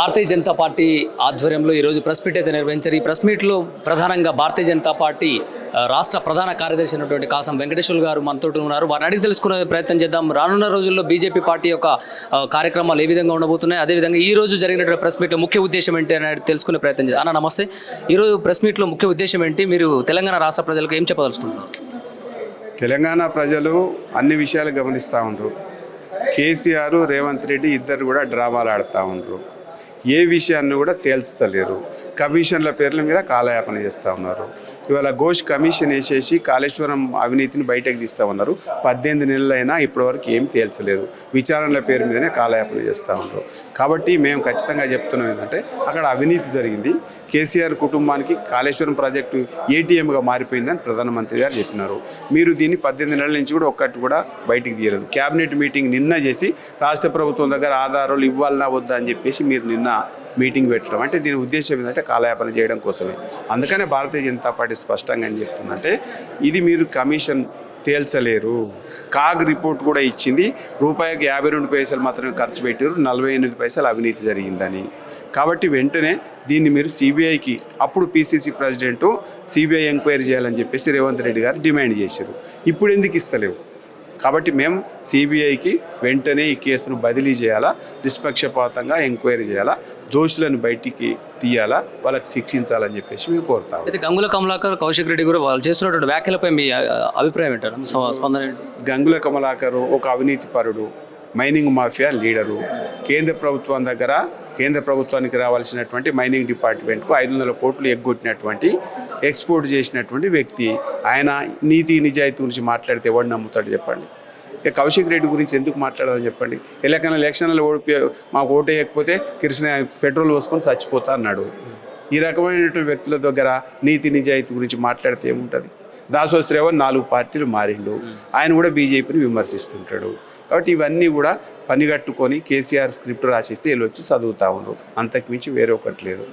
Bharatiya Janata party ఆధ్వర్యంలో ఈరోజు press meet అయితే నిర్వహించారు. ఈ ప్రెస్ మీట్లో ప్రధానంగా భారతీయ జనతా పార్టీ రాష్ట్ర ప్రధాన కార్యదర్శి అయినటువంటి కాసం వెంకటేశ్వర గారు మనతో ఉన్నారు. వారిని అడిగి తెలుసుకునే ప్రయత్నం చేద్దాం. రానున్న రోజుల్లో బీజేపీ పార్టీ యొక్క కార్యక్రమాలు ఏ విధంగా ఉండబోతున్నాయి? అదేవిధంగా ఈ రోజు జరిగినటువంటి ప్రెస్ మీట్లో ముఖ్య ఉద్దేశం ఏంటి అనేది తెలుసుకునే ప్రయత్నం చేద్దాం. అన్న నమస్తే. ఈరోజు ప్రెస్ మీట్లో ముఖ్య ఉద్దేశం ఏంటి? మీరు తెలంగాణ రాష్ట్ర ప్రజలకు ఏం చెప్పదలుచుకున్నారు తెలంగాణ ప్రజలు అన్ని విషయాలు గమనిస్తూ ఉండరు. కేసీఆర్ రేవంత్ రెడ్డి ఇద్దరు కూడా డ్రామాలు ఆడుతూ ఉండరు. ఏ విషయాన్ని కూడా తేల్చలేరు. కమిషన్ల పేర్ల మీద కాలయాపన చేస్తూ ఉన్నారు. ఇవాళ ఘోష్ కమిషన్ వేసేసి కాళేశ్వరం అవినీతిని బయటకు తీస్తూ ఉన్నారు. పద్దెనిమిది నెలలైనా ఇప్పటివరకు ఏం తేల్చలేదు. విచారణల పేరు మీదనే కాలయాపన చేస్తూ ఉన్నారు. కాబట్టి మేము ఖచ్చితంగా చెప్తున్నాం ఏంటంటే అక్కడ అవినీతి జరిగింది. కేసీఆర్ కుటుంబానికి కాళేశ్వరం ప్రాజెక్టు ఏటీఎంగా మారిపోయిందని ప్రధానమంత్రి గారు చెప్పినారు. మీరు దీన్ని పద్దెనిమిది నెలల నుంచి కూడా ఒక్కటి కూడా బయటికి తీయలేదు. క్యాబినెట్ మీటింగ్ నిన్న చేసి రాష్ట్ర ప్రభుత్వం దగ్గర ఆధారాలు ఇవ్వాలన్నా వద్దా అని చెప్పేసి మీరు నిన్న మీటింగ్ పెట్టడం. అంటే దీని ఉద్దేశం ఏంటంటే కాలయాపన చేయడం కోసమే. అందుకనే భారతీయ జనతా పార్టీ స్పష్టంగా ఏం చెప్తుందంటే ఇది మీరు కమిషన్ తేల్చలేరు. కాగ్ రిపోర్ట్ కూడా ఇచ్చింది. రూపాయికి యాభై రెండు పైసలు మాత్రమే ఖర్చు పెట్టారు నలభై ఎనిమిది పైసలు అవినీతి జరిగిందని. కాబట్టి వెంటనే దీన్ని మీరు సిబిఐకి అప్పుడు పిసిసి ప్రెసిడెంట్ సిబిఐ ఎంక్వైరీ చేయాలని చెప్పేసి రేవంత్ రెడ్డి గారు డిమాండ్ చేశారు. ఇప్పుడు ఎందుకు ఇస్తలేవు? కాబట్టి మేము సిబిఐకి వెంటనే ఈ కేసును బదిలీ చేయాలా? నిష్పక్షపాతంగా ఎంక్వైరీ చేయాలా? దోషులను బయటికి తీయాలా? వాళ్ళకి శిక్షించాలని చెప్పేసి మేము కోరుతాము అయితే గంగుల కమలాకర్ కౌశిక్ రెడ్డి కూడా వాళ్ళు చేస్తున్నటువంటి వ్యాఖ్యలపై మీ అభిప్రాయం ఏంటారు స్పందన గంగుల కమలాకరు ఒక అవినీతి పరుడు. Mining mafia leader. కేంద్ర ప్రభుత్వం దగ్గర కేంద్ర ప్రభుత్వానికి రావాల్సినటువంటి మైనింగ్ డిపార్ట్మెంట్కు ఐదు వందల కోట్లు ఎగ్గొట్టినటువంటి ఎక్స్పోర్ట్ చేసినటువంటి వ్యక్తి. ఆయన నీతి నిజాయితీ గురించి మాట్లాడితే ఎవడు నమ్ముతాడు చెప్పండి. ఇక కౌశిక్ రెడ్డి గురించి ఎందుకు మాట్లాడాలని చెప్పండి. ఎలాకైనా ఎలక్షన్లో ఓడిపో మాకు ఓటు వేయకపోతే పెట్రోల్ పోసుకొని చచ్చిపోతా అన్నాడు. ఈ రకమైనటువంటి వ్యక్తుల దగ్గర నీతి నిజాయితీ గురించి మాట్లాడితే ఏముంటుంది? దాసో నాలుగు పార్టీలు మారిండు. ఆయన కూడా బీజేపీని విమర్శిస్తుంటాడు. కాబట్టి ఇవన్నీ కూడా పనిగట్టుకొని కేసీఆర్ స్క్రిప్ట్ రాసిస్తే వీళ్ళు వచ్చి చదువుతా ఉన్నారు అంతకు మించి వేరే ఒకటి లేదు.